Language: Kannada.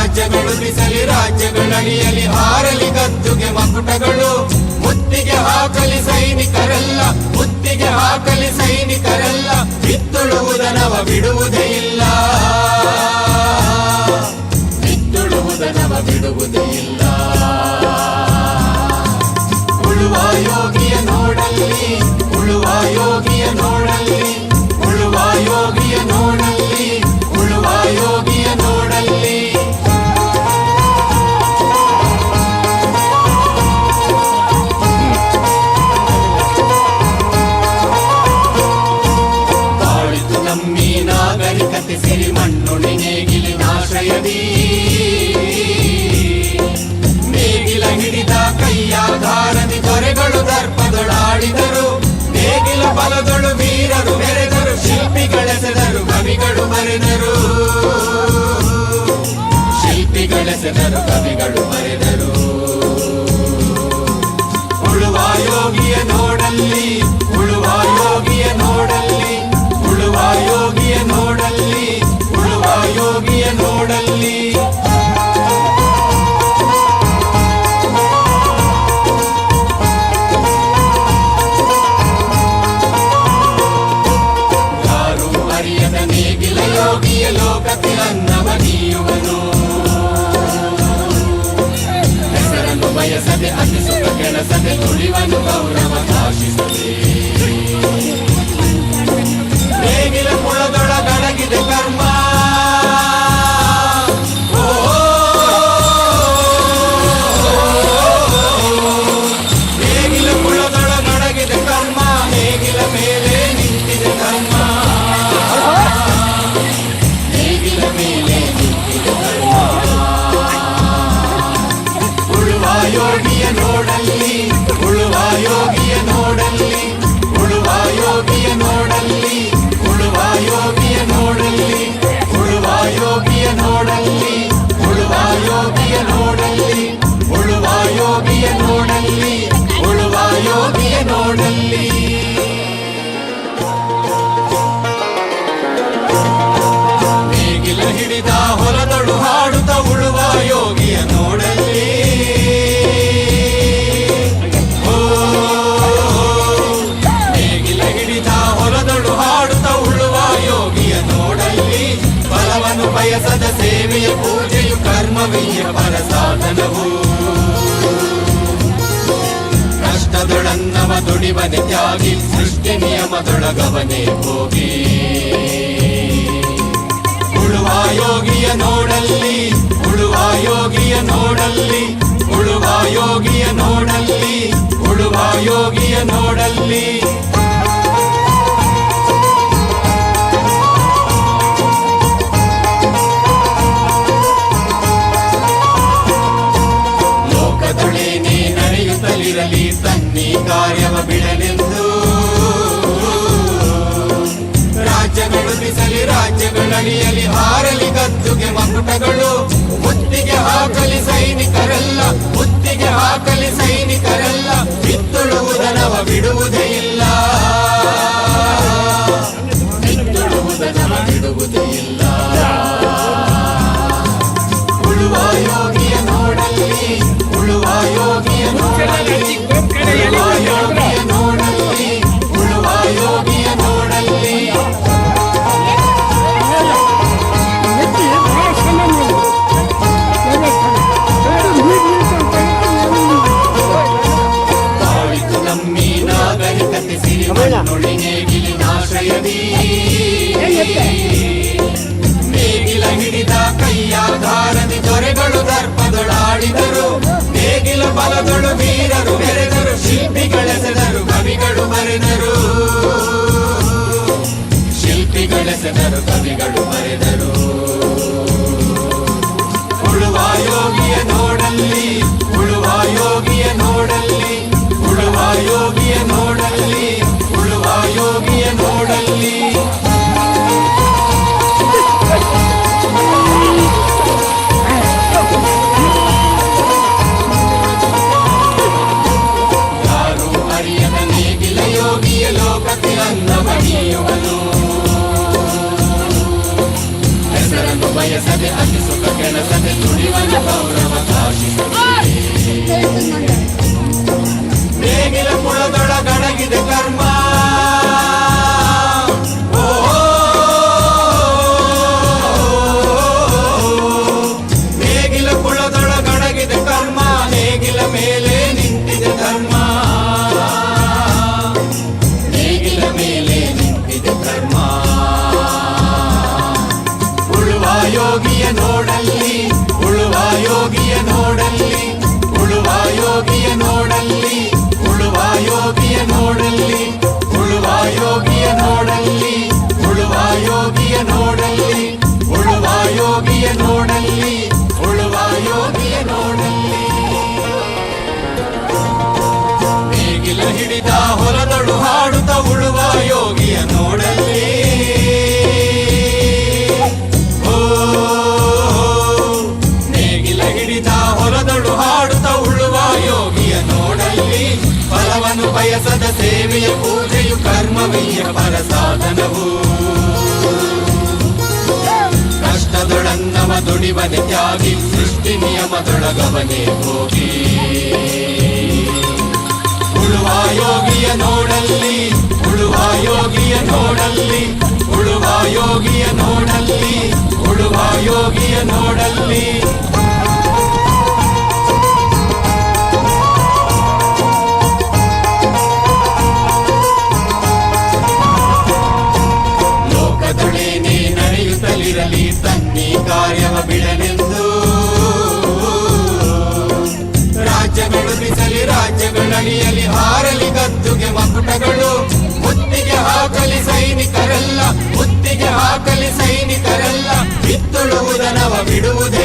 ರಾಜ್ಯಗಳು ಬಿಸಲಿ ರಾಜ್ಯಗಳಡಿಯಲಿ ಹಾರಲಿ, ಗದ್ದುಗೆ ಮಕುಟಗಳು. ಮುತ್ತಿಗೆ ಹಾಕಲಿ ಸೈನಿಕರೆಲ್ಲ, ಮುತ್ತಿಗೆ ಹಾಕಲಿ ಸೈನಿಕರೆಲ್ಲ, ಬಿತ್ತುಳುವುದನವ ಬಿಡುವುದೇ ಇಲ್ಲ. ಬಿತ್ತುಳುವುದನವ ಬಿಡುವುದೇ ಇಲ್ಲ. ಹಿಡಿದ ಕೈಯ ಧಾರದಿ ದೊರೆಗಳು ದರ್ಪದೊಳಾಡಿದರು. ನೇಗಿಲ ಬಲದೊಳು ವೀರರು ಮೆರೆದರು, ಶಿಲ್ಪಿಗಳೆಸೆದರು, ಕವಿಗಳು ಮರೆದರು. ಶಿಲ್ಪಿಗಳೆಸೆದರು, ಕವಿಗಳು ಮರೆದರು. ಉಳುವ ಯೋಗಿಯ ನೋಡಲ್ಲಿ ಹಿಡಿದ ಹೊಲದಳು ಹಾಡುತ್ತ ಉಳುವ ಯೋಗಿಯ ನೋಡಲ್ಲಿ. ನೇಗಿಲ ಹಿಡಿದ ಹೊಲದಳು ಹಾಡುತ್ತ ಉಳುವ ಯೋಗಿಯ ನೋಡಲ್ಲಿ. ಫಲವನ್ನು ಬಯಸದ ಸೇವೆಯ ಪೂಜೆಯು ಕರ್ಮವೀಯ ಪರ ಸಾಧನವು. ಕಷ್ಟದೊಳನ್ನವ ದುಡಿವನೆ ತ್ಯಾಗಿ, ಸೃಷ್ಟಿ ನಿಯಮದೊಳಗವನೇ ಹೋಗಿ ಯೋಗಿಯ ನೋಡಲ್ಲಿ ಉಳುವ ಯೋಗಿಯ ನೋಡಲ್ಲಿ. ಲೋಕದೊಳೆ ನೀ ನಡೆಯುತ್ತಲಿರಲಿ, ತನ್ನಿ ಕಾರ್ಯವ ಬಿಡಲೆಂದು. ರಾಜ್ಯಗಳು ಬಿಸಲಿ ರಾಜ್ಯಗಳಡಿಯಲಿ ಹಾರಲಿ, ಗದ್ದುಗೆ ಮಕುಟಗಳು ಮುತ್ತಿಗೆ ಹಾಕಲಿ ಸೈನಿಕರೆಲ್ಲ Mahabharata. ಮರೆದರು. ಶಿಲ್ಪಿಗಳ ಜನರು ಕವಿಗಳು ಮರೆದರು. करण्यासाठी अशी सुख घेण्यासाठी तुम्ही माझ्या पावरावा काशी Holy ದುಡಿವನೆ ತ್ಯಾಗಿ, ಸೃಷ್ಟಿ ನಿಯಮದೊಳಗವನೆ ಹೋಗಿ. ಉಳುವ ಯೋಗಿಯ ನೋಡಲ್ಲಿ, ಉಳುವ ಯೋಗಿಯ ನೋಡಲ್ಲಿ, ಉಳುವ ಯೋಗಿಯ ನೋಡಲ್ಲಿ, ಉಳುವ ಯೋಗಿಯ ನೋಡಲ್ಲಿ ಹೋರಾಟಗಳು ಮುತ್ತಿಗೆ ಹಾಕಲಿ ಸೈನಿಕರೆಲ್ಲ ಮುತ್ತಿಗೆ ಹಾಕಲಿ ಸೈನಿಕರೆಲ್ಲ ಬಿತ್ತುಳುವುದನವ ಬಿಡುವುದೇ